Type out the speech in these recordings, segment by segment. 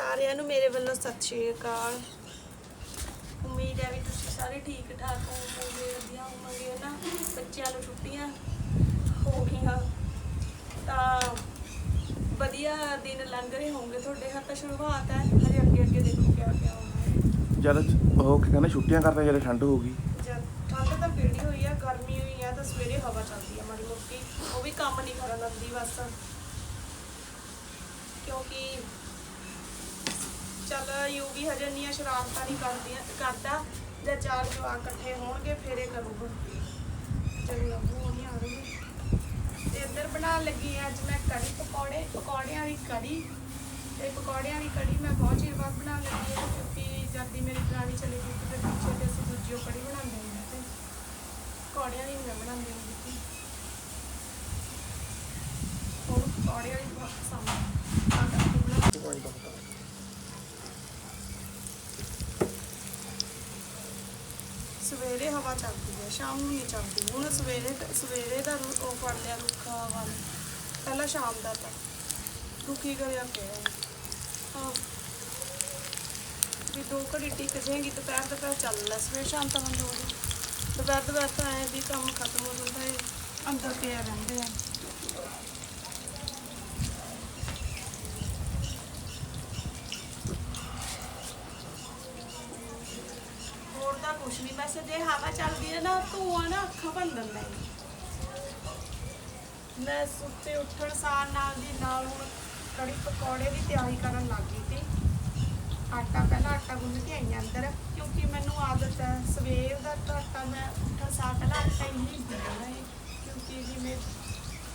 ਸਾਰਿਆਂ ਨੂੰ ਮੇਰੇ ਵੱਲੋਂ ਸਤਿ ਸ਼੍ਰੀ ਅਕਾਲ। ਉਮੀਦ ਹੈ ਵੀ ਤੁਸੀਂ ਸਾਰੇ ਠੀਕ ਠਾਕ ਹੋਵੋਗੇ ਵਧੀਆ ਹੋਵੋਗੇ ਨਾ? ਬੱਚਿਆਂ ਨੂੰ ਛੁੱਟੀਆਂ ਹੋ ਗਈਆਂ। ਤਾਂ ਵਧੀਆ ਦਿਨ ਲੰਘ ਰਹੇ ਹੋਣਗੇ ਤੁਹਾਡੇ ਹੱਥ ਸ਼ੁਰੂਆਤ ਹੈ। ਹਜੇ ਅੱਗੇ ਅੱਗੇ ਦੇਖੋ ਕਿਆ ਕਿਆ ਹੋਣਾ ਹੈ। ਜਦ ਉਹ ਕੀ ਕਹਿੰਦੇ ਛੁੱਟੀਆਂ ਕਰਦੇ ਜਦ ਠੰਡ ਹੋਊਗੀ ਜਦ ਠੰਡ ਤਾਂ ਪੀੜੀ ਹੋਈ ਆ ਗਰਮੀ ਹੋਈ ਆ ਤਾਂ ਸਵੇਰੇ ਹਵਾ ਚੱਲਦੀ ਆ ਮਾੜੀ ਮੋਟੀ। ਉਹ ਵੀ ਕੰਮ ਨਹੀਂ ਕਰਨ ਦਿੰਦੀ ਬਸ। ਕਿਉਂਕਿ ਚੱਲ ਯੂ ਹਜੇ ਇੰਨੀਆਂ ਸ਼ਰਾਰਤਾਂ ਨਹੀਂ ਕਰਦੀਆਂ ਕਰਦਾ, ਜਾਂ ਚਾਰ ਜਵਾਕ ਇਕੱਠੇ ਹੋਣਗੇ, ਫੇਰੇ ਕਰੂਗਾ। ਚਲੋ ਉਹ ਨਹੀਂ ਆ ਰਹੀ ਤੇ ਇੱਧਰ ਬਣਾਉਣ ਲੱਗੀ ਆ ਅੱਜ ਮੈਂ ਕੜੀ ਪਕੌੜੇ, ਪਕੌੜਿਆਂ ਦੀ ਕੜੀ। ਤੇ ਪਕੌੜਿਆਂ ਦੀ ਕੜੀ ਮੈਂ ਬਹੁਤ ਚਿਰ ਬਾਅਦ ਬਣਾਉਣ ਲੱਗੀ ਹਾਂ, ਕਿਉਂਕਿ ਜਦ ਦੀ ਮੇਰੀ ਦਰਾਣੀ ਚਲੀ ਗਈ, ਤੇ ਪਿੱਛੇ ਤੇ ਅਸੀਂ ਦੂਜੀ ਉਹ ਕੜੀ ਬਣਾਉਂਦੇ ਹੁੰਦੇ ਤੇ ਪਕੌੜਿਆਂ ਦੀ ਮੈਂ ਬਣਾਉਂਦੇ ਹੁੰਦੇ ਸੀ। ਹੁਣ ਪਕੌੜਿਆਂ ਦੀ ਬਹੁਤ ਪਸੰਦ ਆ। ਤਾਂ ਕਰਕੇ ਸਵੇਰੇ ਹਵਾ ਚੱਲਦੀ ਹੈ, ਸ਼ਾਮ ਨੂੰ ਨਹੀਂ ਚੱਲਦੀ ਹੁਣ ਸਵੇਰੇ ਸਵੇਰੇ ਦਾ ਰੂ- ਉਹ ਫੜ ਲਿਆ ਰੁੱਖਾ ਹਵਾ ਨੇ ਪਹਿਲਾਂ ਸ਼ਾਮ ਦਾ ਤਾਂ। ਤੂੰ ਕੀ ਕਰਿਆ ਪਿਆ ਹਾਂ? ਵੀ ਦੋ ਘੜੀ ਟਿਕ ਜਾਏਗੀ, ਦੁਪਹਿਰ ਦੁਪਹਿਰ ਚੱਲ ਲੈ। ਸਵੇਰ ਸ਼ਾਮ ਤਾਂ ਬੰਦ ਹੋ ਗਈ ਦੁਪਹਿਰ ਦੁਪਹਿਰ ਤਾਂ ਐਂ ਵੀ ਕੰਮ ਖਤਮ ਹੋ ਜਾਂਦਾ ਹੈ। ਅੰਦਰ ਪਿਆ ਰਹਿੰਦੇ ਆ ਹੋਰ ਤਾਂ ਕੁਛ ਨਹੀਂ ਬਸ ਜੇ ਹਵਾ ਚੱਲਦੀ ਹੈ ਨਾ, ਧੂਆਂ ਨਾ ਅੱਖਾਂ ਭੰਨ ਦਿੰਦਾ ਹੈ। ਮੈਂ ਸੁੱਤੇ ਉੱਠਣ ਸਾਰ ਨਾਲ ਦੀ ਨਾਲ ਹੁਣ ਕੜੀ ਪਕੌੜੇ ਦੀ ਤਿਆਰੀ ਕਰਨ ਲੱਗ ਗਈ ਸੀ। ਆਟਾ ਪਹਿਲਾਂ ਆਟਾ ਗੁੰਨ ਕੇ ਆਈ ਅੰਦਰ, ਕਿਉਂਕਿ ਮੈਨੂੰ ਆਦਤ ਹੈ, ਸਵੇਰ ਦਾ ਤਾਂ ਆਟਾ ਮੈਂ ਉੱਠਣ ਸਾਰ ਪਹਿਲਾਂ ਆਟਾ ਹੀ ਨਹੀਂ ਗੁੰਨਣਾ ਹੈ, ਕਿਉਂਕਿ ਜਿਵੇਂ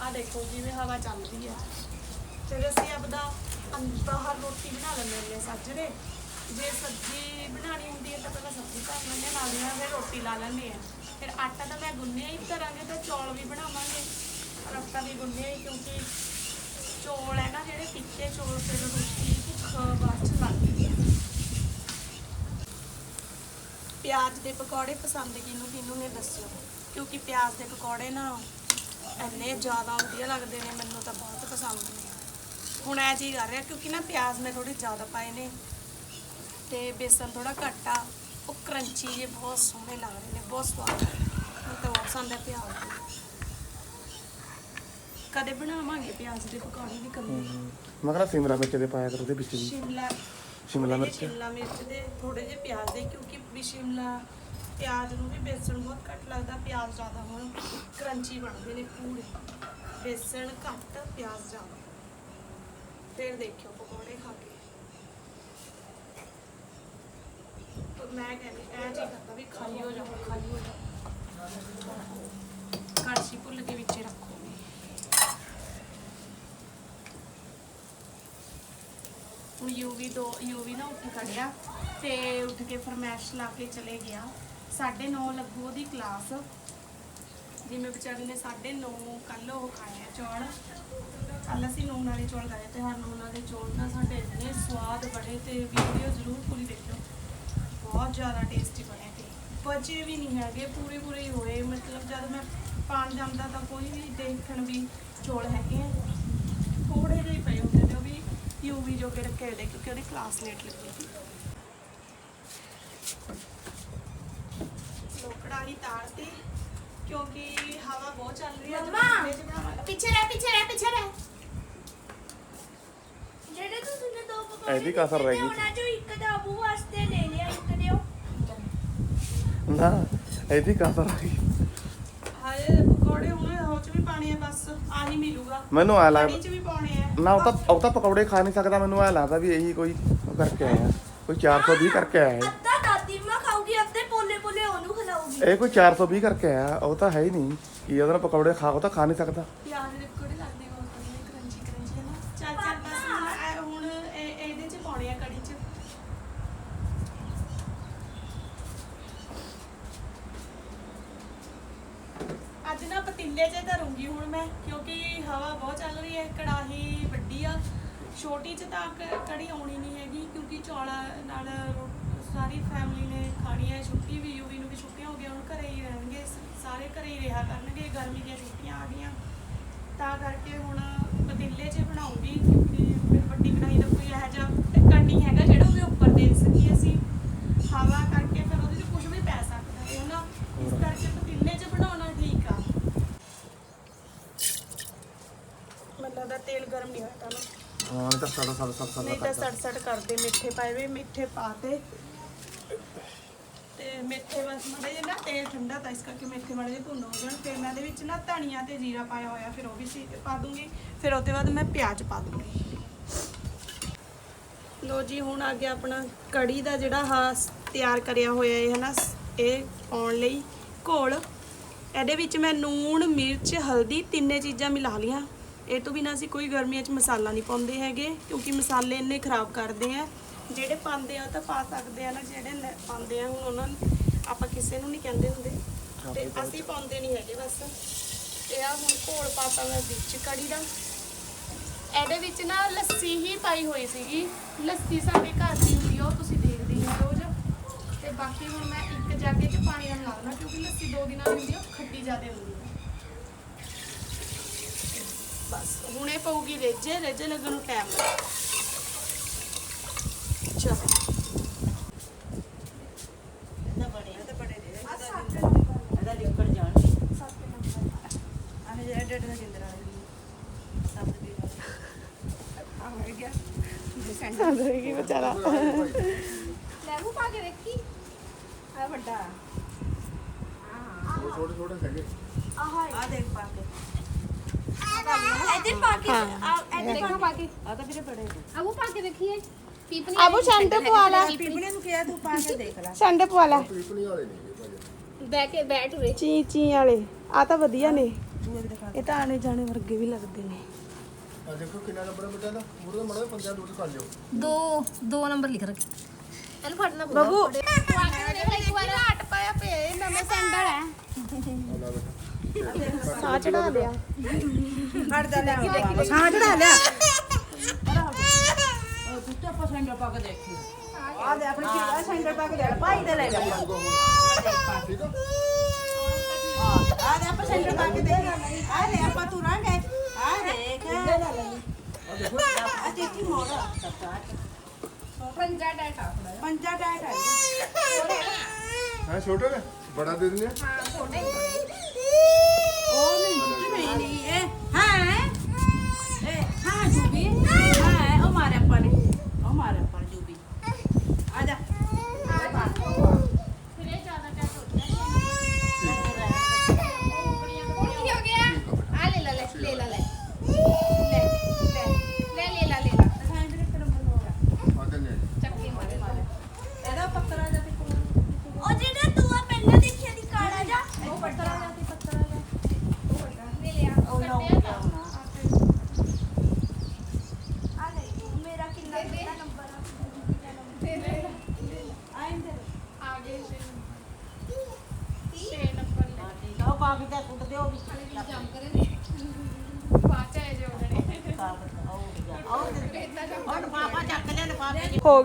ਆ ਦੇਖੋ, ਜਿਵੇਂ ਹਵਾ ਚੱਲਦੀ ਹੈ। ਫਿਰ ਅਸੀਂ ਆਪਦਾ ਅੰਦਰ ਬਾਹਰ ਰੋਟੀ ਬਣਾ ਲੈਂਦੇ ਹੁੰਦੇ ਹਾਂ ਸੱਜਰੇ। ਜੇ ਸਬਜ਼ੀ ਬਣਾਉਣੀ ਹੁੰਦੀ ਹੈ ਤਾਂ ਪਹਿਲਾਂ ਸਬਜ਼ੀ ਧਰ ਲੈਂਦੇ ਹਾਂ, ਨਾਲ ਦੀ ਨਾਲ ਫਿਰ ਰੋਟੀ ਲਾ ਲੈਂਦੇ ਆ ਫਿਰ ਆਟਾ ਤਾਂ ਮੈਂ ਗੁੰਨਿਆ ਹੀ ਕਰਾਂਗੇ ਤਾਂ ਚੌਲ ਵੀ ਬਣਾਵਾਂਗੇ। ਔਰ ਆਟਾ ਵੀ ਗੁੰਨਿਆ ਹੀ ਕਿਉਂਕਿ ਚੌਲ ਹੈ ਨਾ ਜਿਹੜੇ ਪਿੱਛੇ ਚੌਲ ਫਿਰ ਰੋਟੀ ਭੁੱਖ ਬਾਅਦ ਚ ਲੱਗਦੀ ਹੈ। ਪਿਆਜ਼ ਦੇ ਪਕੌੜੇ ਪਸੰਦ ਕਿਹਨੂੰ ਕਿਹਨੂੰ ਨੇ ਦੱਸਿਓ? ਕਿਉਂਕਿ ਪਿਆਜ਼ ਦੇ ਪਕੌੜੇ ਨਾ ਇੰਨੇ ਜ਼ਿਆਦਾ ਵਧੀਆ ਲੱਗਦੇ ਨੇ ਮੈਨੂੰ ਤਾਂ ਬਹੁਤ ਪਸੰਦ ਨੇ। ਹੁਣ ਐ ਜੀ ਕਰ ਰਿਹਾ ਕਿਉਂਕਿ ਨਾ ਪਿਆਜ਼ ਮੈਂ ਥੋੜੇ ਜ਼ਿਆਦਾ ਪਾਏ ਨੇ। ਤੇ ਬੇਸਨ ਥੋੜਾ ਘੱਟ ਆ। ਉਹ ਕਰੰਚੀ ਜਿਹੇ ਬਹੁਤ ਸੋਹਣੇ ਲੱਗ ਰਹੇ ਨੇ ਬਹੁਤ ਸਵਾਦ ਮੈਨੂੰ ਤਾਂ ਬਹੁਤ ਪਸੰਦ ਹੈ ਪਿਆਜ਼ ਦੇ ਕਦੇ ਬਣਾਵਾਂਗੇ ਪਿਆਜ਼ ਦੇ ਪਕੌੜੇ ਵੀ ਕਦੇ ਮੈਂ ਕਹਿੰਦਾ ਸਿਮਰਾ ਮਿਰਚ ਦੇ ਪਾਇਆ ਕਰ ਉਹਦੇ ਵਿੱਚ ਵੀ। ਸ਼ਿਮਲਾ ਸ਼ਿਮਲਾ ਮਿਰਚ। ਸ਼ਿਮਲਾ ਮਿਰਚ ਦੇ ਥੋੜੇ ਜਿਹੇ ਪਿਆਜ਼ ਦੇ ਕਿਉਂਕਿ ਵੀ ਸ਼ਿਮਲਾ ਪਿਆਜ਼ ਨੂੰ ਵੀ ਬੇਸਣ ਬਹੁਤ ਘੱਟ ਲੱਗਦਾ ਪਿਆਜ਼ ਜ਼ਿਆਦਾ ਹੋਣ ਕਰੰਚੀ ਬਣਦੇ ਨੇ ਪੂਰੇ। ਬੇਸਣ ਘੱਟ ਪਿਆਜ਼ ਜ਼ਿਆਦਾ। ਫਿਰ ਦੇਖਿਓ ਪਕੌੜੇ ਖਾ ਕੇ ਤਾਂ ਮੈਂ ਕਹਿੰਦੀ ਐ ਜੀ ਕਰਦਾ ਵੀ ਖਾਲੀ ਹੋ ਜਾਓ ਖਾਲੀ ਹੋ ਜਾਓ ਕੜਛੀ ਭੁੱਲ ਕੇ ਵਿੱਚ ਰੱਖੋ। ਹੁਣ ਯੂਵੀ ਦੋ, ਯੂਵੀ ਨਾ ਉੱਠ ਖੜਿਆ ਤੇ ਉੱਠ ਕੇ ਫਰਮੈਸ਼ ਲਾ ਕੇ ਚਲੇ ਗਿਆ। 9:30 ਲੱਗੂ ਉਹਦੀ ਕਲਾਸ। ਜਿਵੇਂ ਵਿਚਾਰੀ ਨੇ 9:30 ਕੱਲ ਉਹ ਖਾਇਆ ਚੌਲ। ਕੱਲ ਅਸੀਂ ਨੂਨ ਵਾਲੇ ਚੌਲ ਖਾਏ ਤੇ ਹਰ ਨੂਨ ਵਾਲੇ ਚੌਲ। ਨਾ ਸਾਡੇ ਇੰਨੇ ਸਵਾਦ ਬਣੇ ਤੇ ਵੀਡੀਓ ਜ਼ਰੂਰ ਪੂਰੀ ਦੇਖਿਓ। ਬਹੁਤ ਜ਼ਿਆਦਾ ਟੇਸਟੀ ਬਣੇ ਤੇ ਬਚੇ ਵੀ ਨਹੀਂ ਹੈਗੇ ਪੂਰੇ ਪੂਰੇ ਹੀ ਹੋਏ ਮਤਲਬ ਜਦ ਮੈਂ ਪਾਣ ਜਾਂਦਾ ਤਾਂ ਕੋਈ ਵੀ ਦੇਖਣ ਵੀ ਚੌਲ ਹੈਗੇ ਆ ਥੋੜੇ ਜਿਹੇ ਹੀ ਪਏ ਹੁੰਦੇ ਨੇ ਉਹ ਵੀ ਯੂਵੀ ਜੋ ਕੇ ਰੱਖੇ ਹੋਏ ਨੇ ਕਿਉਂਕਿ ਉਹਦੀ ਕਲਾਸ ਲੇਟ ਲੱਗੀ ਸੀ ਲੋ ਕੜਾਹੀ ਤਾਰਤੀ ਕਿਉਂਕਿ ਹਵਾ ਬਹੁਤ ਚੱਲ ਰਹੀ ਹੈ ਅੱਜ ਮੰਮਾ! ਮੈਂ ਚ ਬਣਾਵਾਂਗਾ। ਪਿੱਛੇ ਰਹਿ ਪਿੱਛੇ ਰਹਿ ਪਿੱਛੇ ਰਹਿ ਜਿਹੜੇ ਤੁਸੀਂ ਨੇ ਦੋ ਪਕੌੜੇ ਇਹਦੀ ਕਸਰ ਰਹਿ ਗਈ। ਦਿੱਤੇ, ਉਹਨਾਂ ਚੋਂ ਇੱਕ ਦਾ ਅਬੂ ਵਾਸਤੇ ਲੈ ਲਿਆ ਇੱਕ ਦਿਓ ਨਾ ਇਹਦੀ ਕਸਰ ਆ ਗਈ ਹਾਏ ਪਕੌੜੇ ਹੁਣ ਉਹ ਚ ਵੀ ਪਾਣੀ ਹੈ ਬਸ ਆਹੀ ਮਿਲੂਗਾ। ਮੈਨੂੰ ਆ ਚ ਲੱਗਦਾ ਵੀ ਪਾਉਣੇ ਆ। ਨਾ ਉਹ ਤਾਂ ਉਹ ਤਾਂ ਪਕੌੜੇ ਖਾ ਨਹੀਂ ਸਕਦਾ ਮੈਨੂੰ ਐ ਲੱਗਦਾ ਵੀ ਇਹੀ ਕੋਈ ਉਹ ਕਰਕੇ ਆਇਆ। ਕੋਈ 420 ਕਰਕੇ ਆਇਆ ਇਹ। ਅੱਧਾ ਦਾਦੀ ਮਾਂ ਖਾਊਗੀ ਅੱਧੇ ਪੋਲੇ ਪੋਲੇ ਉਹਨੂੰ ਖਿਲਾਊਗੀ। ਇਹ ਕੋਈ 420 ਕਰਕੇ ਆਇਆ ਉਹ ਤਾਂ ਹੈ ਹੀ ਨਹੀਂ। ਕਿ ਉਹਦੇ ਨਾਲ ਪਕੌੜੇ ਖਾ ਉਹ ਤਾਂ ਖਾ ਨਹੀਂ ਸਕਦਾ। ਪਿਆਜ਼ ਦੇ ਹੀ ਰਿਹਾ ਕਰਨਗੇ ਗਰਮੀ ਦੀਆਂ ਛੁੱਟੀਆਂ ਆ ਗਈਆਂ। ਤਾਂ ਕਰਕੇ ਹੁਣ ਪਤੀਲੇ 'ਚ ਬਣਾਉਂਗੀ ਕਿਉਂਕਿ ਫਿਰ ਵੱਡੀ ਕੜਾਈ ਦਾ ਕੋਈ ਇਹੋ ਜਿਹਾ ਟੱਕਰ ਨਹੀਂ ਹੈਗਾ ਜਿਹੜਾ ਉਹਦੇ ਉੱਪਰ ਦੇ ਸਕੀਏ ਅਸੀਂ। ਹਵਾ ਕਰਕੇ ਫਿਰ ਉਹਦੇ 'ਚ ਕੁਝ ਵੀ ਪੈ ਸਕਦਾ ਹੈ ਨਾ। ਇਸ ਕਰਕੇ ਪਤੀਲੇ 'ਚ ਬਣਾਉਣਾ ਠੀਕ ਆ। ਮਤਲਬ ਦਾ ਤੇਲ ਗਰਮ ਨਹੀਂ ਹੋਇਆ ਤਾਂ ਹਾਂ ਤਾਂ ਸੜ ਸੜ ਸੜ ਸੜ ਕਰਦੇ। ਮਿੱਠੇ ਪਾਏ ਵੀ ਮਿੱਠੇ ਪਾਤੇ ਤੇ ਮੇਥੇ ਬਸ ਮੜੇ ਜੇ ਨਾ ਤੇਲ ਠੰਡਾ ਤਾਂ ਇਸ ਕਰਕੇ ਮੇਥੇ ਮੜੇ ਜੇ ਭੁੰਨ ਹੋ ਜਾਣ। ਫਿਰ ਮੈਂ ਇਹਦੇ ਵਿੱਚ ਨਾ ਧਨੀਆ ਤੇ ਜੀਰਾ ਪਾਇਆ ਹੋਇਆ, ਫਿਰ ਉਹ ਵੀ ਸੀ ਪਾ ਦੂੰਗੀ। ਫਿਰ ਉਹਦੇ ਬਾਅਦ ਮੈਂ ਪਿਆਜ਼ ਪਾ ਦੂੰਗੀ। ਲੋ ਜੀ, ਹੁਣ ਆ ਗਿਆ ਆਪਣਾ ਕੜੀ ਦਾ ਜਿਹੜਾ ਹਾ ਤਿਆਰ ਕਰਿਆ ਹੋਇਆ ਹੈ ਹਨਾ ਇਹ ਪਾਉਣ ਲਈ ਘੋਲ। ਇਹਦੇ ਵਿੱਚ ਮੈਂ ਨੂਣ ਮਿਰਚ, ਹਲਦੀ ਤਿੰਨੇ ਚੀਜ਼ਾਂ ਮਿਲਾ ਲੀਆਂ ਇਹ ਤੋਂ ਬਿਨਾਂ ਅਸੀਂ ਕੋਈ ਗਰਮੀਆਂ 'ਚ ਮਸਾਲਾ ਨਹੀਂ ਪਾਉਂਦੇ ਹੈਗੇ, ਕਿਉਂਕਿ ਮਸਾਲੇ ਇੰਨੇ ਖਰਾਬ ਕਰਦੇ ਆ। ਜਿਹੜੇ ਪਾਉਂਦੇ ਆ ਤਾਂ ਪਾ ਸਕਦੇ ਆ ਨਾ ਜਿਹੜੇ ਪਾਉਂਦੇ ਆ ਹੁਣ ਉਹਨਾਂ ਨੂੰ ਆਪਾਂ ਕਿਸੇ ਨੂੰ ਨਹੀਂ ਕਹਿੰਦੇ ਹੁੰਦੇ। ਤੇ ਅਸੀਂ ਪਾਉਂਦੇ ਨਹੀਂ ਹੈਗੇ ਬਸ। ਤੇ ਆ ਹੁਣ ਘੋਲ ਪਾਤਾ ਮੈਂ ਵਿੱਚ ਕੜੀ ਦਾ। ਇਹਦੇ ਵਿੱਚ ਨਾ ਲੱਸੀ ਹੀ ਪਾਈ ਹੋਈ ਸੀਗੀ। ਲੱਸੀ ਸਾਡੇ ਘਰ ਦੀ ਹੁੰਦੀ ਆ ਉਹ ਤੁਸੀਂ ਦੇਖਦੇ ਹੀ ਹੋ ਰੋਜ਼। ਤੇ ਬਾਕੀ ਹੁਣ ਮੈਂ ਇੱਕ ਜਾਗੇ 'ਚ ਪਾਣੀ ਨਾਲ ਲਾਉਣਾ ਕਿਉਂਕਿ ਲੱਸੀ ਦੋ ਦਿਨਾਂ ਦੀ ਹੁੰਦੀ ਆ ਉਹ ਖੱਟੀ ਜ਼ਿਆਦਾ ਹੁੰਦੀ ਆ। ਬਸ ਹੁਣ ਇਹ ਪਊਗੀ ਰੇਜੇ ਰੇਜੇ ਲੱਗਣ ਨੂੰ ਟਾਈਮ ਚਲੋ ਇਹਦਾ ਲਿਕੜ ਜਾਣ ਸੱਤ ਨੰਬਰ ਆਹ ਜਿਹੜਾ ਡੇਢ ਦਾ ਜਿੰਦਰਾ ਸਭ ਦੀ ਆ ਹੋ ਗਿਆ ਸੈਂਡਲ ਹੋਏਗੀ ਵਿਚਾਰਾ। ਲੈਮੂ ਪਾ ਕੇ ਦੇਖੀ। ਆ ਵੱਡਾ। ਛੋਟੇ ਛੋਟੇ ਹੈਗੇ। ਆਹ ਆ ਦੇਖ ਪਾ ਕੇ। ਇਹਦੇ ਪਾ ਕੇ ਆ ਇਹਦੇ ਦੇਖਾ ਪਾ ਕੇ। ਆ ਤਾਂ ਵੀਰੇ ਬੜੇ ਨੇ। ਅਬੂ ਪਾ ਕੇ ਦੇਖੀਏ। ਪੀਪਣੀ ਆਬੂ ਸ਼ੈਂਟੇ ਪਵਾ ਲੈ। ਪੀਪਣੇ ਨੂੰ ਕਿਹਾ ਤੂੰ ਪਾ ਕੇ ਦੇਖ ਲੈ। ਸ਼ੈਂਟੇ ਪਵਾ ਲੈ। ਬੈ ਕੇ ਬੈਠ ਉਰੇ ਚੀ ਚੀ ਵਾਲੇ ਆ ਤਾਂ ਵਧੀਆ ਨੇ। ਇਹ ਤਾਂ ਆਣੇ ਜਾਣੇ ਵਰਗੇ ਵੀ ਲੱਗਦੇ ਨੇ। ਆ ਦੇਖੋ ਕਿੰਨਾ ਨੰਬਰ ਮਿਟਾ ਦਾ ਮੂਰੇ ਮੜੇ ਪੰਜਾਂ ਨੋਟ ਕਰ ਲਿਓ। ਦੋ ਦੋ ਨੰਬਰ ਲਿਖ ਰੱਖੇ। ਇਹਨੂੰ ਫੜਨਾ ਪਊਗਾ। ਬੱਬੂ। ਪਾ ਕੇ ਦੇਖ ਇੱਕ ਵਾਰ ਹਟ ਪਾਇਆ ਪਿਆ ਇਹ ਨਵੇਂ ਸੈਂਡਲ ਹੈ। ਸਾਹ ਚੜਾ ਲਿਆ। ਹਟ ਜਾ ਲੈ ਸਾਹ ਚੜਾ ਲਿਆ। দুটো স্যান্ডেল পাকে দেখি আর আপনি কি স্যান্ডেল পাকে দেখ পাই দে লাই দেখ আর আপনি স্যান্ডেল পাকে দেখি আরে আপা তু রান है আরে देख अरे की मोड़ा पंजा डाटा पंजा डाटा हाँ छोटे में बड़ा दे देंगे हाँ छोटे ओ नहीं नहीं नहीं है हाँ ए हाँ जो भी हाँ हमारे अपने हमारे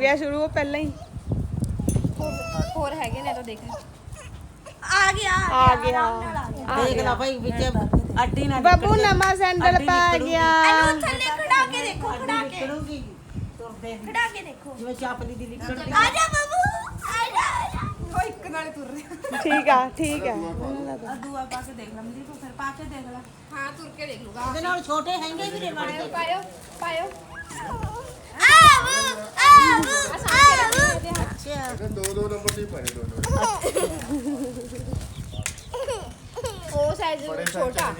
ਗਿਆ ਸ਼ੁਰੂ ਉਹ ਪਹਿਲਾਂ ਹੀ ਹੋਰ ਹੈਗੇ ਨੇ ਤਾਂ ਦੇਖ ਆ ਗਿਆ ਆ ਗਿਆ ਆਰਾਮ ਨਾਲ ਆ ਗਿਆ। ਦੇਖ ਲੈ ਭਾਈ ਵਿੱਚ ਅੱਡੀ ਨਾ ਬੱਬੂ ਨਵਾਂ ਸੈਂਡਲ ਅੱਡੀ ਪਾ ਨਿਕਲੂਗੀ। ਗਿਆ ਇਹਨੂੰ ਥੱਲੇ ਖੜਾ ਕੇ ਦੇਖੋ ਖੜਾ ਕੇ ਨਿਕਲੂਗੀ ਤੁਰਦੇ ਖੜਾ ਕੇ ਦੇਖੋ ਜਿਵੇਂ ਚਾਪਲੀ ਦੀ ਨਿਕਲਦੀ ਆ ਜਾ ਬਾਬੂ ਆ ਜਾ ਆ ਜਾ ਉਹ ਇੱਕ ਨਾਲੇ ਤੁਰ ਰਿਹਾ ਠੀਕ ਆ ਠੀਕ ਆ ਆ ਦੂਆ ਪਾ ਕੇ ਦੇਖ ਲੈ ਮੰਦੀ ਕੋ ਫਿਰ ਪਾ ਕੇ ਦੇਖ ਲੈ ਹਾਂ ਤੁਰ ਕੇ ਦੇਖ ਲੂਗਾ ਇਹਦੇ ਨਾਲ ਛੋਟੇ ਹੈਂਗੇ ਵੀ ਨੇ ਮਾੜੇ ਪਾਇਓ ਪਾਇਓ ਆਵੂ ਆਵੂ ਆਵੂ ਇਹ ਦੋ ਦੋ ਨੰਬਰ ਦੀ ਪਾਏ ਦੋਨੋਂ ਉਹ ਸਾਈਜ਼ ਬੜੇ ਛੋਟਾ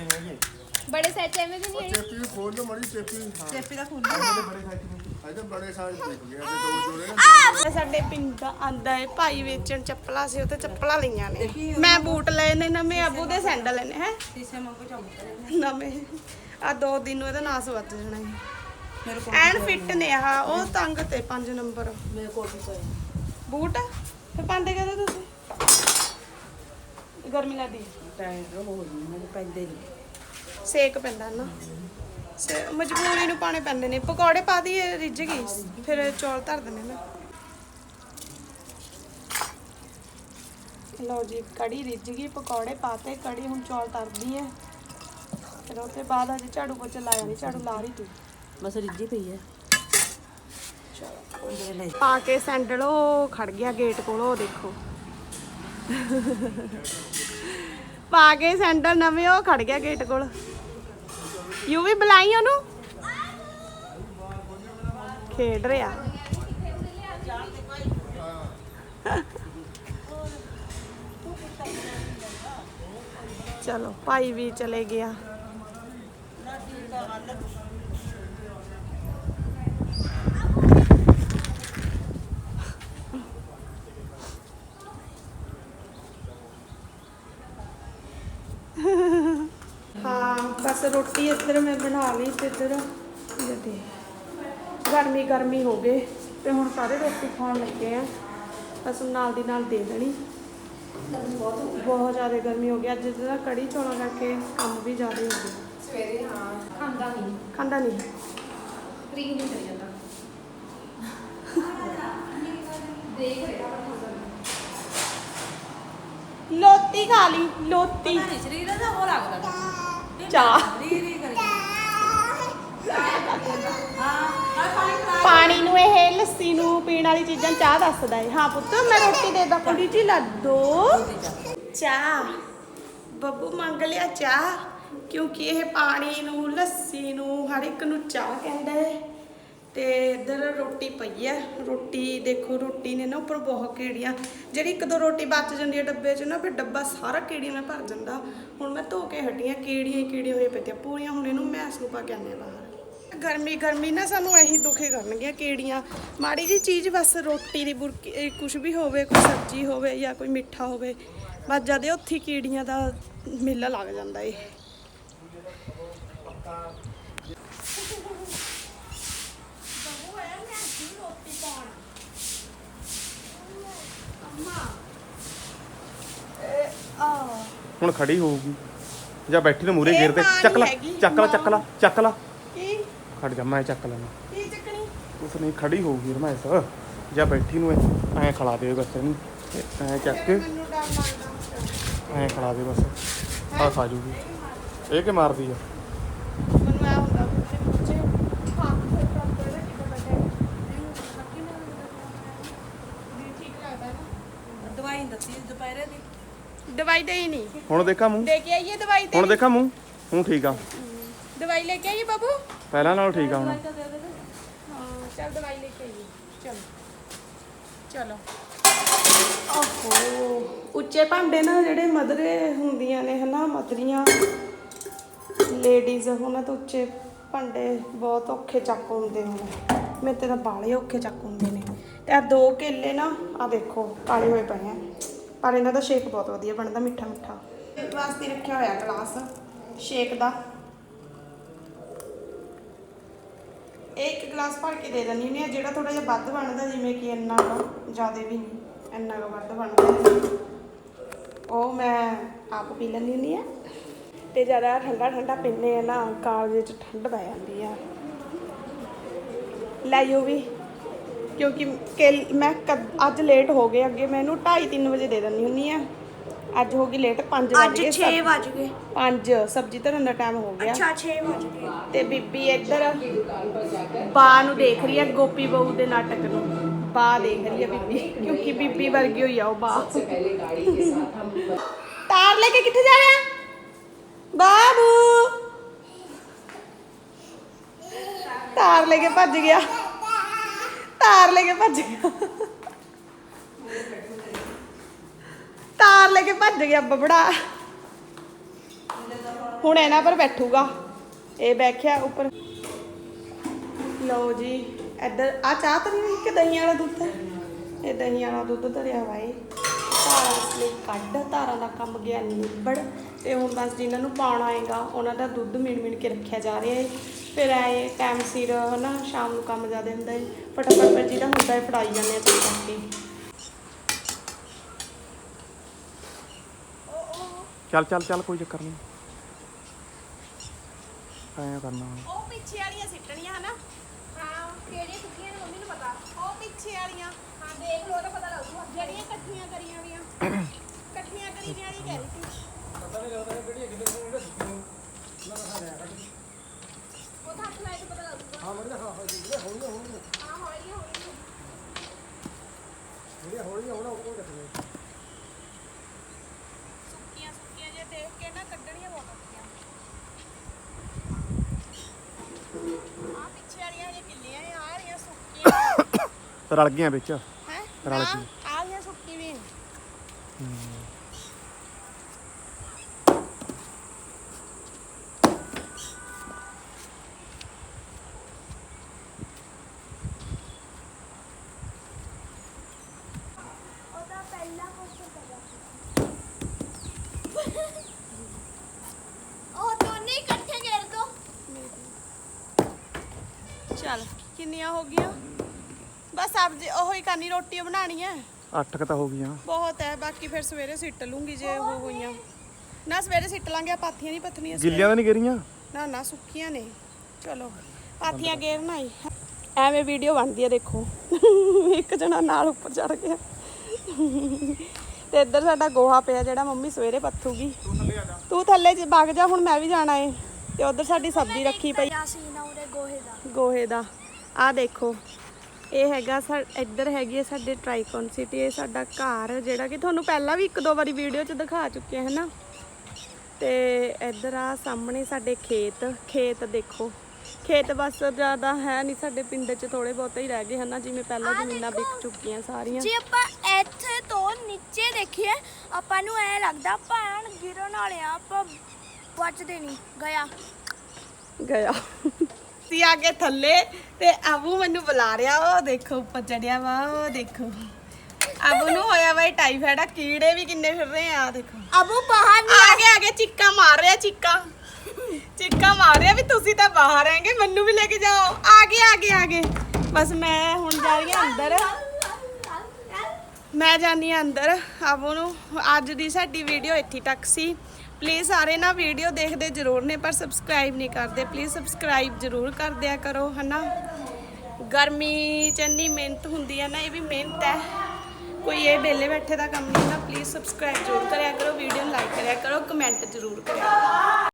ਬੜੇ ਸਾਈਜ਼ ਐਵੇਂ ਵੀ ਨਹੀਂ ਹੈ ਚੇਪੀ ਖੋਲ ਲਓ ਮੜੀ ਚੇਪੀ ਹਾਂ ਚੇਪੀ ਦਾ ਖੂਨ ਇਹਦੇ ਬੜੇ ਸਾਈਜ਼ ਨਹੀਂ ਇਹਦੇ ਬੜੇ ਸਾਈਜ਼ ਦੇਖ ਗਿਆ ਦੋ ਜੋੜੇ ਨਾ ਸਾਡੇ ਪਿੰਡ ਦਾ ਆਂਦਾ ਹੈ ਭਾਈ ਵੇਚਣ ਚੱਪਲਾਂ ਸੀ ਉਹ ਚੱਪਲਾਂ ਲਈਆਂ ਨੇ ਮੈਂ ਬੂਟ ਲਏ ਨੇ ਨਵੇਂ ਅਬੂ ਦੇ ਸੈਂਡਲ ਨੇ ਹੈ ਤੀਸੇ ਮੰਗੋ ਚੌਂਕ ਨਵੇਂ ਆ ਦੋ ਦਿਨ ਨੂੰ ਇਹਦਾ ਨਾਸ ਵੱਜ ਜਾਣਾ ਹੈ। ਮੇਰੇ ਕੋਲ ਐਨ ਫਿੱਟ ਨੇ ਆ ਉਹ ਤੰਗ ਤੇ 5 ਨੰਬਰ। ਮੇਰੇ ਕੋਲ ਵੀ ਕੋਈ ਬੂਟ? ਤੇ ਪਾਉਂਦੇ ਕਦੇ ਤੁਸੀਂ? ਗਰਮੀ ਲੱਗਦੀ। ਟਾਈਮ ਹੋ ਗਈ ਮੈਨੂੰ ਪੈਂਦੇ ਨਹੀਂ। ਸੇਕ ਪੈਂਦਾ ਨਾ। ਸੇ- ਮਜਬੂਰੀ ਨੂੰ ਪਾਣੇ ਪੈਂਦੇ ਨੇ। ਪਕੌੜੇ ਪਾ ਦਈਏ ਰਿੱਝ ਗਈ। ਫਿਰ ਚੌਲ ਧਰ ਦਿੰਦੇ ਨਾ। ਲਓ ਜੀ ਕੜੀ ਰਿੱਝ ਗਈ। ਪਕੌੜੇ ਪਾਤੇ ਕੜੀ ਹੁਣ ਚੌਲ ਧਰਦੀ ਹੈ। ਫਿਰ ਉਹ ਤੋਂ ਬਾਅਦ ਅਜੇ ਝਾੜੂ ਪੋਚਾ ਲਾਇਆ ਨਹੀਂ ਝਾੜੂ ਲਾ ਰਹੀ ਤੂੰ। ਬਸ ਰਿੱਜੀ ਪਈ ਹੈ। ਚਲੋ ਲੈ ਪਾ ਕੇ ਸੈਂਡਲ, ਉਹ ਖੜ ਗਿਆ ਗੇਟ ਕੋਲ, ਉਹ ਦੇਖੋ। ਪਾ ਕੇ ਸੈਂਡਲ ਨਵੇਂ, ਉਹ ਖੜ ਗਿਆ ਗੇਟ ਕੋਲ। ਯੂ ਵੀ ਬੁਲਾਈ ਉਹਨੂੰ? ਖੇਡ ਰਿਹਾ। ਚਲੋ, ਭਾਈ ਵੀ ਚਲੇ ਗਿਆ ਹਾਂ ਬਸ ਰੋਟੀ ਇੱਧਰ ਮੈਂ ਬਣਾ ਲਈ ਤੇ ਇੱਧਰ ਇਹ ਦੇ। ਗਰਮੀ ਗਰਮੀ ਹੋ ਗਏ ਤੇ ਹੁਣ ਸਾਰੇ ਰੋਟੀ ਖਾਣ ਲੱਗੇ ਆ। ਬਸ ਨਾਲ ਦੀ ਨਾਲ ਦੇ ਦੇਣੀ। ਬਹੁਤ ਜ਼ਿਆਦਾ ਗਰਮੀ ਹੋ ਗਈ। ਅੱਜ ਜਿਹੜਾ ਕੜੀ ਚੌਲਾਂ ਕਰਕੇ ਕੰਮ ਵੀ ਜ਼ਿਆਦਾ ਹੋ ਗਿਆ ਸਵੇਰੇ ਹਾਂ ਖਾਂਦਾ ਨਹੀਂ ਖਾਂਦਾ ਨਹੀਂ ਫ੍ਰੀ ਨਹੀਂ ਕਰੀ ਜਾਂਦਾ। ਲੋਤੀ ਖਾ ਲਈ ਲੋਤੀ। ਪਤਾ ਨਹੀਂ ਸਰੀਰ ਦਾ ਹੋ ਲੱਗਦਾ। ਚਾਹ। ਪਾਣੀ ਨੂੰ ਇਹ ਲੱਸੀ ਨੂੰ ਪੀਣ ਵਾਲੀ ਚੀਜ਼ਾਂ ਚਾਹ ਦੱਸਦਾ ਹੈ ਹਾਂ ਪੁੱਤ, ਮੈਂ ਰੋਟੀ ਦੇ ਦਾਂ ਕੁੜੀ ਜੀ ਲੱਦੋ ਚਾਹ। ਬੱਬੂ ਮੰਗ ਲਿਆ ਚਾਹ, ਕਿਉਂਕਿ ਇਹ ਪਾਣੀ ਨੂੰ, ਲੱਸੀ ਨੂੰ ਹਰ ਇੱਕ ਨੂੰ ਚਾਹ ਕਹਿੰਦਾ ਹੈ ਤੇ ਇੱਧਰ ਰੋਟੀ ਪਈ ਹੈ। ਰੋਟੀ ਦੇਖੋ, ਰੋਟੀ ਨੇ ਨਾ ਉੱਪਰ ਬਹੁਤ ਕੀੜੀਆਂ, ਜਿਹੜੀ ਇੱਕ ਦੋ ਰੋਟੀ ਬਚ ਜਾਂਦੀ ਹੈ ਡੱਬੇ 'ਚ ਨਾ, ਫਿਰ ਡੱਬਾ ਸਾਰਾ ਕੀੜੀਆਂ ਨਾਲ ਭਰ ਜਾਂਦਾ। ਹੁਣ ਮੈਂ ਧੋ ਕੇ ਹਟੀਆਂ, ਕੀੜੀਆਂ ਹੀ ਕੀੜੀਆਂ ਹੋਏ ਪਈਆਂ, ਪੂਰੀਆਂ ਹੁਣ ਇਹਨੂੰ ਮੈਸ ਨੂੰ ਪਾ ਕੇ ਆਨੇ ਬਾਹਰ। ਗਰਮੀ ਗਰਮੀ ਨਾ ਸਾਨੂੰ ਇਹੀ ਦੁਖੀ ਕਰਨਗੀਆਂ ਕੀੜੀਆਂ। ਮਾੜੀ ਜੀ ਚੀਜ਼ ਬਸ ਰੋਟੀ ਦੀ ਬੁਰਕੀ ਕੁਝ ਵੀ ਹੋਵੇ, ਕੋਈ ਸਬਜ਼ੀ ਹੋਵੇ ਜਾਂ ਕੋਈ ਮਿੱਠਾ ਹੋਵੇ, ਬਸ ਜਦੇ ਉੱਥੇ ਕੀੜੀਆਂ ਦਾ ਮੇਲਾ ਲੱਗ ਜਾਂਦਾ ਏ। ਹੁਣ ਖੜੀ ਹੋਊਗੀ। ਜਾਂ ਬੈਠੀ ਨੂੰ ਮੂਰੇ ਮਾਂ ਚੱਕ ਲਾ ਚੱਕ ਲਾ ਚੱਕ ਲਾ ਚੱਕ ਲਾ। ਕੀ? ਖੜ ਜਾ ਮੈਂ ਚੱਕ ਲੈਣਾ ਕੀ ਚੱਕਣੀ? ਉਸ ਨਹੀਂ ਖੜੀ ਹੋਊਗੀ ਰਮੈਸ ਜਾਂ ਬੈਠੀ ਨੂੰ ਐ ਖੜਾ ਦੇ ਬਸ ਇਹਨੂੰ। ਐ ਚੱਕ ਕੇ। ਐ ਖੜਾ ਦੇ ਬਸ। ਆ ਖਾ ਜੂਗੀ। ਇਹ ਕਿ ਮਾਰਦੀ ਆ? ਮੈਨੂੰ ਹੁੰਦਾ ਦਵਾਈ ਦੁਪਹਿਰੇ ਦੀ। ਦਵਾਈ ਦੇ ਹੀ ਨਹੀਂ। ਹੁਣ ਦੇਖਾਂ ਮੂੰਹ। ਦੇ ਕੇ ਆਈਏ ਦਵਾਈ ਤੇ ਹੁਣ ਦੇਖਾਂ ਮੂੰਹ। ਹੁਣ ਠੀਕ ਆ। ਦਵਾਈ ਲੈ ਕੇ ਆਈਏ ਬਾਬੂ? ਪਹਿਲਾਂ ਨਾਲੋਂ ਠੀਕ ਆ ਹੁਣ। ਹਾਂ ਚੱਲ ਦਵਾਈ ਲੈ ਕੇ ਆਈਏ। ਚਲੋ। ਚਲੋ। ਓਹੋ ਉੱਚੇ ਭਾਂਡੇ ਨਾ ਜਿਹੜੇ ਮਦਰੇ ਹੁੰਦੀਆਂ ਨੇ ਹਨਾ ਮਦਰੀਆਂ ਲੇਡੀਜ਼ ਉਹਨਾਂ ਤੋਂ ਉੱਚੇ ਭਾਂਡੇ ਬਹੁਤ ਔਖੇ ਚੱਕ ਹੁੰਦੇ ਹੁਣ। ਮੇਰੇ ਤੇ ਤਾਂ ਬਾਲੇ ਔਖੇ ਚੱਕ ਹੁੰਦੇ ਨੇ। ਤੇ ਆ ਦੋ ਕੇਲੇ ਨਾ ਆ ਦੇਖੋ ਕਾਲੇ ਹੋਏ ਪਏ ਆ। ਪਰ ਇਹਨਾਂ ਦਾ ਸ਼ੇਕ ਬਹੁਤ ਵਧੀਆ ਬਣਦਾ, ਮਿੱਠਾ ਮਿੱਠਾ। ਵਾਸਤੇ ਰੱਖਿਆ ਹੋਇਆ ਗਲਾਸ ਸ਼ੇਕ ਦਾ। ਇਹ ਇੱਕ ਗਲਾਸ ਭਰ ਕੇ ਦੇ ਦਿੰਦੀ ਹੁੰਦੀ ਆ, ਜਿਹੜਾ ਥੋੜਾ ਜਿਹਾ ਵੱਧ ਬਣਦਾ, ਜਿਵੇਂ ਕਿ ਇੰਨਾ ਕੁ, ਜ਼ਿਆਦਾ ਵੀ ਨਹੀਂ, ਇੰਨਾ ਕੁ ਵੱਧ ਬਣਦਾ ਉਹ ਮੈਂ ਆਪ ਪੀ ਲੈਂਦੀ ਹੁੰਦੀ ਆ। ਤੇ ਜ਼ਿਆਦਾ ਠੰਡਾ ਠੰਡਾ ਪੀਂਦੇ ਆ ਨਾ, ਕਾਲਜ ਚ ਠੰਡ ਪੈ ਜਾਂਦੀ ਆ। ਲਾਇਓ ਵੀ। ਕਿਉਂਕਿ ਕੱਲ ਮੈਂ ਕਦ- ਅੱਜ ਲੇਟ ਹੋ ਗਏ ਅੱਗੇ ਮੈਨੂੰ 2:30 3 ਵਜੇ ਦੇ ਦਿੰਦੀ ਹੁੰਦੀ ਆ। ਅੱਜ ਹੋ ਗਈ ਲੇਟ 5 ਅੱਜ ਵਜੇ 6 ਵਜ ਗਏ। 5 ਸਬਜ਼ੀ ਧਰਨ ਦਾ ਟਾਈਮ ਹੋ ਗਿਆ। ਅੱਛਾ 6 ਵਜ ਗਏ। ਤੇ ਬੀਬੀ ਇੱਧਰ ਬਾ ਨੂੰ ਦੇਖ ਰਹੀ ਹੈ ਗੋਪੀ ਬਹੂ ਦੇ ਨਾਟਕ ਨੂੰ। ਬਾ ਦੇਖ ਰਹੀ ਹੈ ਬੀਬੀ ਕਿਉਂਕਿ ਬੀਬੀ ਵਰਗੀ ਹੋਈ ਆ ਉਹ ਬਾ। ਤਾਰ ਲੈ ਕੇ ਕਿੱਥੇ ਜਾ ਰਿਹਾ? ਬਾਬੂ! ਤਾਰ ਲੈ ਕੇ ਭੱਜ ਗਿਆ। ਤਾਰ ਲੈ ਕੇ ਭੱਜ ਗਿਆ। ਤਾਰ ਲੈ ਕੇ ਭੱਜ ਗਿਆ ਬਬੜਾ। ਹੁਣ ਇਹਨਾਂ ਪਰ ਬੈਠੂਗਾ। ਇਹ ਬੈਠਿਆ ਉੱਪਰ। ਲਓ ਜੀ, ਇੱਧਰ ਆ ਚਾਹ ਤਾਂ ਨਹੀਂ ਕਿ ਦਹੀਂ ਵਾਲਾ ਦੁੱਧ? ਇਹ ਦਹੀਂ ਵਾਲਾ ਦੁੱਧ ਧਰਿਆ ਵਾਏ ਧਾਰਾਂ ਇਸ ਲਈ ਕੱਢ, ਧਾਰਾਂ ਦਾ ਕੰਮ ਗਿਆ ਨਿਬੜ। ਤੇ ਹੁਣ ਬਸ ਜਿਨ੍ਹਾਂ ਨੂੰ ਪਾਉਣਾ ਆਏਗਾ ਉਹਨਾਂ ਦਾ ਦੁੱਧ ਮਿਣ ਮਿਣ ਕੇ ਰੱਖਿਆ ਜਾ ਰਿਹਾ ਹੈ ਫਿਰ ਆਏ ਟਾਈਮ ਸਿਰ ਹਨਾ ਸ਼ਾਮ ਨੂੰ ਕੰਮ ਜ਼ਿਆਦਾ ਹੁੰਦਾ ਹੈ ਫਟਾਫਟ ਫਿਰ ਜਿਹਦਾ ਹੁੰਦਾ ਹੈ ਫੜਾਈ ਜਾਂਦੇ ਆ ਚਲ ਕਰਕੇ ਚੱਲ ਚੱਲ ਚੱਲ ਕੋਈ ਚੱਕਰ ਨਹੀਂ। ਐਂ ਕਰਨਾ ਹੁਣ। ਉਹ ਪਿੱਛੇ ਵਾਲੀਆਂ ਸਿੱਟਣੀਆਂ ਹਨਾ? ਹਾਂ ਕਿਹੜੀਆਂ ਕੁੱਕੀਆਂ ਨੇ ਮੰਮੀ ਨੂੰ ਪਤਾ? ਉਹ ਪਿੱਛੇ ਵਾਲੀਆਂ। ਹਾਂ ਦੇਖ ਲਓ ਤਾਂ ਪਤਾ ਲੱਗੂਗਾ ਜਿਹੜੀਆਂ ਇਕੱਠੀਆਂ ਕਰੀਆਂ ਵੀਆਂ ਇਕੱਠੀਆਂ ਕਰੀ ਵਾਲੀ ਕਹਿ ਰਹੀ ਸੀ ਉਹ ਤਾਂ ਹੱਥ ਲਾਏ ਤਾਂ ਪਤਾ ਲੱਗੂਗਾ ਹਾਂ ਮੜੀ ਹਾਂ ਹੌਲੀ ਹੌਲੀ ਹਾਂ ਹੌਲੀ ਹੌਲੀ ਸੁੱਕੀਆਂ ਸੁੱਕੀਆਂ ਜੇ ਦੇਖ ਕੇ ਨਾ ਕੱਢਣੀਆਂ ਬਹੁਤ ਔਖੀਆਂ ਆ ਪਿੱਛੇ ਵਾਲੀਆਂ ਜੇ ਕਿੱਲੀਆਂ ਆ ਆ ਰਹੀਆਂ ਸੁੱਕੀਆਂ ਰਲ ਗਈਆਂ ਵਿੱਚ। ਹੈ? ਰਲ ਨਾ ਗਈ। ਆ ਗਿਆ ਸੁੱਕੀ ਵੀ ਉਹਦਾ ਪਹਿਲਾ ਕੁਝ ਉਹ ਦੋਨੇ ਇਕੱਠੇ ਕਰ ਦੋ ਚੱਲ ਕਿੰਨੀਆਂ ਹੋ ਗਈਆਂ ਬਸ ਸਬਜ਼ੀ ਉਹੋ ਹੀ ਕਰਨੀ ਰੋਟੀ ਬਣਾਣੀ ਹੈ ਅੱਠ ਕ ਤਾਂ ਹੋ ਗਈਆਂ ਬਹੁਤ ਹੈ ਬਾਕੀ ਫਿਰ ਸਵੇਰੇ ਸਿੱਟ ਲੂੰਗੀ ਜੇ ਉਹ ਹੋਈਆਂ ਨਾ ਸਵੇਰੇ ਸਿੱਟ ਲਾਂਗੇ ਆਹ ਪਾਥੀਆਂ ਨਹੀਂ ਪੱਥਣੀਆਂ ਸਵੇਰੇ। ਗਿੱਲੀਆਂ ਤਾਂ ਨਹੀਂ ਗਿਰੀਆਂ ਨਾ ਨਾ ਸੁੱਕੀਆਂ ਨੇ ਚਲੋ ਪਾਥੀਆਂ ਗੇਰਨਾ ਹੀ ਐਵੇਂ ਵੀਡੀਓ ਬਣਦੀ ਹੈ ਦੇਖੋ ਇੱਕ ਜਣਾ ਨਾਲ ਉੱਪਰ ਚੜ ਗਿਆ ਤੇ ਇੱਧਰ ਸਾਡਾ ਗੋਹਾ ਪਿਆ ਜਿਹੜਾ ਮੰਮੀ ਸਵੇਰੇ ਪੱਥੂਗੀ ਤੂੰ ਥੱਲੇ ਚ ਵਗ ਜਾ ਹੁਣ ਮੈਂ ਵੀ ਜਾਣਾ ਏ ਤੇ ਉਧਰ ਸਾਡੀ ਸਬਜ਼ੀ ਰੱਖੀ ਪਈ ਯਾਸੀਨ ਆ ਉਹਦੇ ਗੋਹੇ ਦਾ ਗੋਹੇ ਦਾ ਆਹ ਦੇਖੋ ਇਹ ਹੈਗਾ ਸਾ ਇੱਧਰ ਹੈਗੀ ਹੈ ਸਾਡੇ ਟ੍ਰਾਈਕਨ ਸਿਟੀ ਇਹ ਸਾਡਾ ਘਰ ਜਿਹੜਾ ਕਿ ਤੁਹਾਨੂੰ ਪਹਿਲਾਂ ਵੀ ਇੱਕ ਦੋ ਵਾਰੀ ਵੀਡੀਓ 'ਚ ਦਿਖਾ ਚੁੱਕੇ ਹਾਂ ਨਾ ਤੇ ਇੱਧਰ ਆ ਸਾਹਮਣੇ ਸਾਡੇ ਖੇਤ ਖੇਤ ਦੇਖੋ। ਖੇਤ ਬਸ ਜ਼ਿਆਦਾ ਹੈ ਨਹੀਂ ਸਾਡੇ ਪਿੰਡ 'ਚ ਥੋੜੇ ਬਹੁਤੇ ਹੀ ਰਹਿ ਗਏ ਹਨ? ਜਿਵੇਂ ਪਹਿਲਾਂ ਜ਼ਮੀਨਾਂ ਵਿਕ ਚੁੱਕੀਆਂ ਸਾਰੀਆਂ। ਜੇ ਆਪਾਂ ਇੱਥੇ ਤੋਂ ਨੀਚੇ ਦੇਖੀਏ ਆਪਾਂ ਨੂੰ ਐ ਲੱਗਦਾ ਭੈਣ ਗਿਰਨ ਵਾਲੇ ਆ ਆਪਾਂ ਬਚਦੇ ਨਹੀਂ ਗਿਆ। ਗਿਆ। ਸੀ ਆ ਕੇ ਥੱਲੇ ਤੇ ਆਬੂ ਮੈਨੂੰ ਬੁਲਾ ਰਿਹਾ ਉਹ ਦੇਖੋ ਉੱਪਰ ਚੜਿਆ ਵਾ ਉਹ ਦੇਖੋ। ਆਬੂ ਨੂੰ ਹੋਇਆ ਵਾ ਟਾਈਫਾਇਡ ਆ ਕੀੜੇ ਵੀ ਕਿੰਨੇ ਫਿਰ ਰਹੇ ਆ ਆਹ ਦੇਖੋ। ਅਬੂ ਬਾਹਰ ਆ। ਗਿਆ ਆ ਗਿਆ ਚੀਕਾਂ ਮਾਰ ਰਿਹਾ ਚੀਕਾਂ। ਚੀਕਾਂ ਮਾਰ ਰਿਹਾ ਵੀ ਤੁਸੀਂ ਤਾਂ ਬਾਹਰ ਆਏਗੇ ਮੈਨੂੰ ਵੀ ਲੈ ਕੇ ਜਾਓ। ਆ ਗਏ ਆ ਗਏ ਆ ਗਏ। ਬਸ ਮੈਂ ਹੁਣ ਜਾ ਰਹੀ ਹਾਂ ਅੰਦਰ। ਮੈਂ ਜਾਨੀ ਹਾਂ ਅੰਦਰ ਆਬੂ ਨੂੰ। ਅੱਜ ਦੀ ਸਾਡੀ ਵੀਡੀਓ ਇੱਥੇ ਤੱਕ ਸੀ। ਪਲੀਜ਼ ਸਾਰੇ ਨਾ ਵੀਡੀਓ ਦੇਖਦੇ ਜ਼ਰੂਰ ਨੇ, ਪਰ ਸਬਸਕ੍ਰਾਈਬ ਨਹੀਂ ਕਰਦੇ। ਪਲੀਜ਼ ਸਬਸਕ੍ਰਾਈਬ ਜ਼ਰੂਰ ਕਰ ਦਿਆ ਕਰੋ, ਹਨਾ? ਗਰਮੀ ਚ ਇੰਨੀ ਮਿਹਨਤ ਹੁੰਦੀ ਹੈ ਨਾ, ਇਹ ਵੀ ਮਿਹਨਤ ਹੈ। ਕੋਈ ਇਹ ਵਿਹਲੇ ਬੈਠੇ ਦਾ ਕੰਮ ਨਹੀਂ ਨਾ, ਪਲੀਜ਼ ਸਬਸਕ੍ਰਾਈਬ ਜ਼ਰੂਰ ਕਰਿਆ ਕਰੋ, ਵੀਡੀਓ ਨੂੰ ਲਾਈਕ ਕਰਿਆ ਕਰੋ ਕਮੈਂਟ ਜ਼ਰੂਰ ਕਰਿਆ ਕਰੋ।